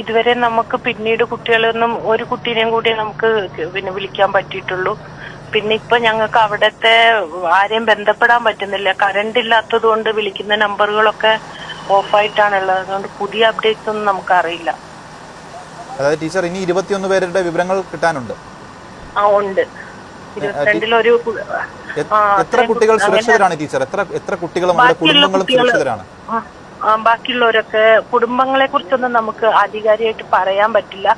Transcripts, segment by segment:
ഇതുവരെ നമുക്ക് പിന്നീട് കുട്ടികളൊന്നും ഒരു കുട്ടീനെയും കൂടി നമുക്ക് പിന്നെ വിളിക്കാൻ പറ്റിയിട്ടുള്ളൂ. പിന്നെ ഇപ്പൊ ഞങ്ങൾക്ക് അവിടത്തെ ആരെയും ബന്ധപ്പെടാൻ പറ്റുന്നില്ല. കറണ്ട് ഇല്ലാത്തത് കൊണ്ട് വിളിക്കുന്ന നമ്പറുകളൊക്കെ ഓഫായിട്ടാണുള്ളത് അതുകൊണ്ട് പുതിയ അപ്ഡേറ്റ്സ് ഒന്നും നമുക്ക് അറിയില്ല. അതായത് ടീച്ചർ ഇനി ഇരുപത്തിയൊന്ന് പേരുടെ വിവരങ്ങൾ കിട്ടാനുണ്ട്. ആ ഉണ്ട്. ഇരുപത്തിരണ്ടിലൊരു എത്ര കുട്ടികൾ സുരക്ഷിതരാണ് ടീച്ചർ? എത്ര എത്ര കുട്ടികളും അവരുടെ കുടുംബങ്ങളും സുരക്ഷിതരാണ്? ബാക്കിയുള്ളവരൊക്കെ കുടുംബങ്ങളെ കുറിച്ചൊന്നും നമുക്ക് ആധികാരികമായിട്ട് പറയാൻ പറ്റില്ല.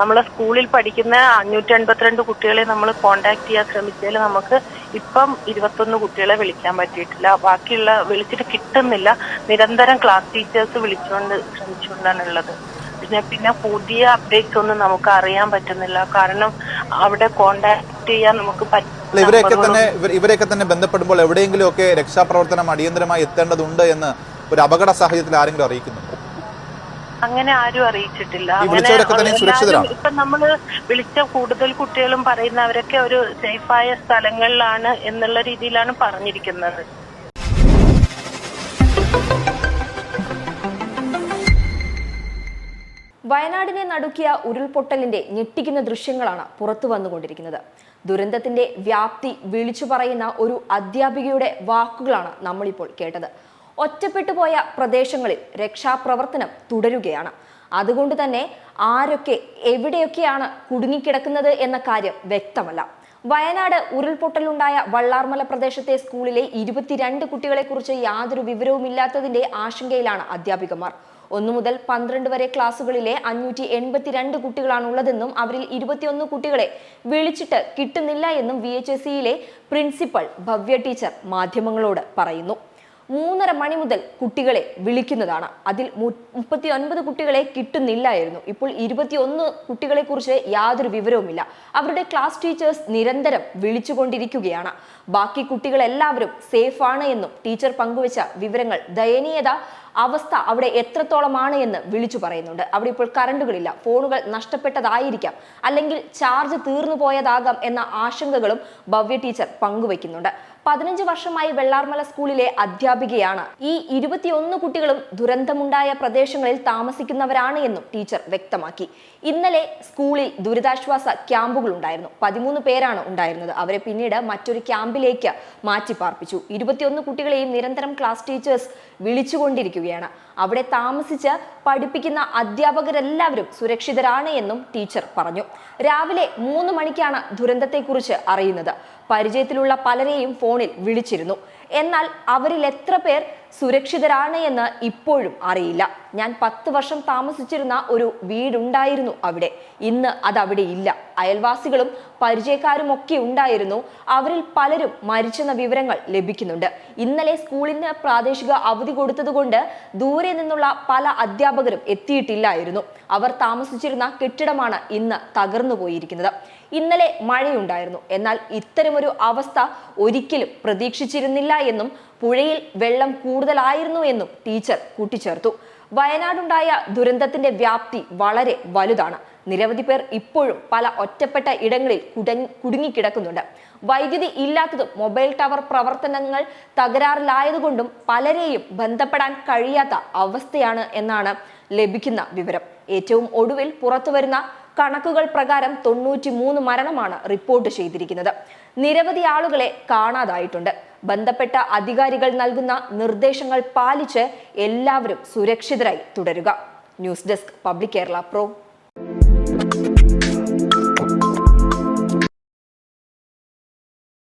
നമ്മളെ സ്കൂളിൽ പഠിക്കുന്ന അഞ്ഞൂറ്റി എൺപത്തിരണ്ട് കുട്ടികളെ നമ്മൾ കോണ്ടാക്ട് ചെയ്യാൻ ശ്രമിച്ചതിൽ നമുക്ക് ഇപ്പം ഇരുപത്തൊന്ന് കുട്ടികളെ വിളിക്കാൻ പറ്റിയിട്ടില്ല. ബാക്കിയുള്ള വിളിച്ചിട്ട് കിട്ടുന്നില്ല. നിരന്തരം ക്ലാസ് ടീച്ചേഴ്സ് വിളിച്ചുകൊണ്ട് ശ്രമിച്ചുകൊണ്ടാണ് ഉള്ളത് പിന്നെ പിന്നെ പുതിയ അപ്ഡേറ്റ്സ് ഒന്നും നമുക്ക് അറിയാൻ പറ്റുന്നില്ല. കാരണം അവിടെ കോണ്ടാക്ട് ചെയ്യാൻ നമുക്ക് പറ്റില്ല ഇവരെയൊക്കെ തന്നെ ഇവരെയൊക്കെ തന്നെ ബന്ധപ്പെടുമ്പോൾ എവിടെയെങ്കിലും ഒക്കെ രക്ഷാപ്രവർത്തനം അടിയന്തരമായി എത്തേണ്ടതുണ്ട് എന്ന് ഒരു അപകട സാഹചര്യത്തിൽ ആരെങ്കിലും അറിയിക്കുന്നു അങ്ങനെ ആരും അറിയിച്ചിട്ടില്ല. അങ്ങനെ തന്നെ സുരക്ഷിതരാണ്. എല്ലാവരും ഇപ്പൊ നമ്മൾ വിളിച്ച കൂടുതൽ കുട്ടികളും പറയുന്നവരൊക്കെ ഒരു സേഫായ സ്ഥലങ്ങളിലാണ് എന്നുള്ള രീതിയിലാണ് പറഞ്ഞിരിക്കുന്നത്. വയനാടിനെ നടുക്കിയ ഉരുൾപൊട്ടലിന്റെ ഞെട്ടിക്കുന്ന ദൃശ്യങ്ങളാണ് പുറത്തു വന്നുകൊണ്ടിരിക്കുന്നത്. ദുരന്തത്തിന്റെ വ്യാപ്തി വിളിച്ചു പറയുന്ന ഒരു അധ്യാപികയുടെ വാക്കുകളാണ് നമ്മളിപ്പോൾ കേട്ടത്. ഒറ്റപ്പെട്ടു പോയ പ്രദേശങ്ങളിൽ രക്ഷാപ്രവർത്തനം തുടരുകയാണ്. അതുകൊണ്ട് തന്നെ ആരൊക്കെ എവിടെയൊക്കെയാണ് കുടുങ്ങിക്കിടക്കുന്നത് എന്ന കാര്യം വ്യക്തമല്ല. വയനാട് ഉരുൾപൊട്ടലുണ്ടായ വള്ളാർമല പ്രദേശത്തെ സ്കൂളിലെ ഇരുപത്തിരണ്ട് കുട്ടികളെക്കുറിച്ച് യാതൊരു വിവരവുമില്ലാത്തതിന്റെ ആശങ്കയിലാണ് അധ്യാപികമാർ. ഒന്നു മുതൽ പന്ത്രണ്ട് വരെ ക്ലാസ്സുകളിലെ അഞ്ഞൂറ്റി എൺപത്തിരണ്ട് കുട്ടികളാണുള്ളതെന്നും അവരിൽ ഇരുപത്തിയൊന്ന് കുട്ടികളെ വിളിച്ചിട്ട് കിട്ടുന്നില്ല എന്നും വി എച്ച് എസ് സിയിലെ പ്രിൻസിപ്പൽ ഭവ്യ ടീച്ചർ മാധ്യമങ്ങളോട് പറയുന്നു. മൂന്നര മണി മുതൽ കുട്ടികളെ വിളിക്കുന്നതാണ്. അതിൽ മുപ്പത്തി ഒൻപത് കുട്ടികളെ കിട്ടുന്നില്ലായിരുന്നു. ഇപ്പോൾ ഇരുപത്തിയൊന്ന് കുട്ടികളെ കുറിച്ച് യാതൊരു വിവരവുമില്ല. അവരുടെ ക്ലാസ് ടീച്ചേഴ്സ് നിരന്തരം വിളിച്ചുകൊണ്ടിരിക്കുകയാണ്. ബാക്കി കുട്ടികളെല്ലാവരും സേഫ് ആണ് എന്നും ടീച്ചർ പങ്കുവച്ച വിവരങ്ങൾ ദയനീയത അവസ്ഥ അവിടെ എത്രത്തോളമാണ് എന്ന് വിളിച്ചു പറയുന്നുണ്ട്. അവിടെ ഇപ്പോൾ കറണ്ടുകളില്ല. ഫോണുകൾ നഷ്ടപ്പെട്ടതായിരിക്കാം. അല്ലെങ്കിൽ ചാർജ് തീർന്നു പോയതാകാം എന്ന ആശങ്കകളും ഭവ്യ ടീച്ചർ പങ്കുവയ്ക്കുന്നുണ്ട്. പതിനഞ്ച് വർഷമായി വെള്ളാർമല സ്കൂളിലെ അധ്യാപികയാണ്. ഈ ഇരുപത്തിയൊന്ന് കുട്ടികളും ദുരന്തമുണ്ടായ പ്രദേശങ്ങളിൽ താമസിക്കുന്നവരാണ് എന്നും ടീച്ചർ വ്യക്തമാക്കി. ഇന്നലെ സ്കൂളിൽ ദുരിതാശ്വാസ ക്യാമ്പുകൾ ഉണ്ടായിരുന്നു പതിമൂന്ന് പേരാണ് ഉണ്ടായിരുന്നത്. അവരെ പിന്നീട് മറ്റൊരു ക്യാമ്പിലേക്ക് മാറ്റി പാർപ്പിച്ചു ഇരുപത്തിയൊന്ന് കുട്ടികളെയും നിരന്തരം ക്ലാസ് ടീച്ചേഴ്സ് വിളിച്ചുകൊണ്ടിരിക്കുകയാണ്. അവിടെ താമസിച്ച് പഠിപ്പിക്കുന്ന അധ്യാപകരെല്ലാവരും സുരക്ഷിതരാണ് എന്നും ടീച്ചർ പറഞ്ഞു. രാവിലെ മൂന്ന് മണിക്കാണ് ദുരന്തത്തെക്കുറിച്ച് അറിയുന്നത്. പരിചയത്തിലുള്ള പലരെയും ഫോണിൽ വിളിച്ചിരുന്നു. എന്നാൽ അവരിൽ എത്ര പേർ സുരക്ഷിതരാണ് എന്ന് ഇപ്പോഴും അറിയില്ല. ഞാൻ പത്ത് വർഷം താമസിച്ചിരുന്ന ഒരു വീടുണ്ടായിരുന്നു അവിടെ. ഇന്ന് അത് അവിടെ ഇല്ല. അയൽവാസികളും പരിചയക്കാരും ഒക്കെ ഉണ്ടായിരുന്നു. അവരിൽ പലരും മരിച്ചെന്ന വിവരങ്ങൾ ലഭിക്കുന്നുണ്ട്. ഇന്നലെ സ്കൂളിന് പ്രാദേശിക അവധി കൊടുത്തതുകൊണ്ട് ദൂരെ നിന്നുള്ള പല അധ്യാപകരും എത്തിയിട്ടില്ലായിരുന്നു. അവർ താമസിച്ചിരുന്ന കെട്ടിടമാണ് ഇന്ന് തകർന്നു പോയിരിക്കുന്നത് ഇന്നലെ മഴയുണ്ടായിരുന്നു. എന്നാൽ ഇത്തരമൊരു അവസ്ഥ ഒരിക്കലും പ്രതീക്ഷിച്ചിരുന്നില്ല എന്നും പുഴയിൽ വെള്ളം കൂടുതലായിരുന്നു എന്നും ടീച്ചർ കൂട്ടിച്ചേർത്തു. വയനാടുണ്ടായ ദുരന്തത്തിന്റെ വ്യാപ്തി വളരെ വലുതാണ്. നിരവധി പേർ ഇപ്പോഴും പല ഒറ്റപ്പെട്ട ഇടങ്ങളിൽ കുടങ്ങി കുടുങ്ങിക്കിടക്കുന്നുണ്ട്. വൈദ്യുതി ഇല്ലാത്തതും മൊബൈൽ ടവർ പ്രവർത്തനങ്ങൾ തകരാറിലായതുകൊണ്ടും പലരെയും ബന്ധപ്പെടാൻ കഴിയാത്ത അവസ്ഥയാണ് എന്നാണ് ലഭിക്കുന്ന വിവരം. ഏറ്റവും ഒടുവിൽ പുറത്തുവരുന്ന കണക്കുകൾ പ്രകാരം തൊണ്ണൂറ്റി മൂന്ന് മരണമാണ് റിപ്പോർട്ട് ചെയ്തിരിക്കുന്നത്. നിരവധി ആളുകളെ കാണാതായിട്ടുണ്ട്. ബന്ധപ്പെട്ട അധികാരികൾ നൽകുന്ന നിർദ്ദേശങ്ങൾ പാലിച്ച് എല്ലാവരും സുരക്ഷിതരായി തുടരുക. News desk public Kerala pro.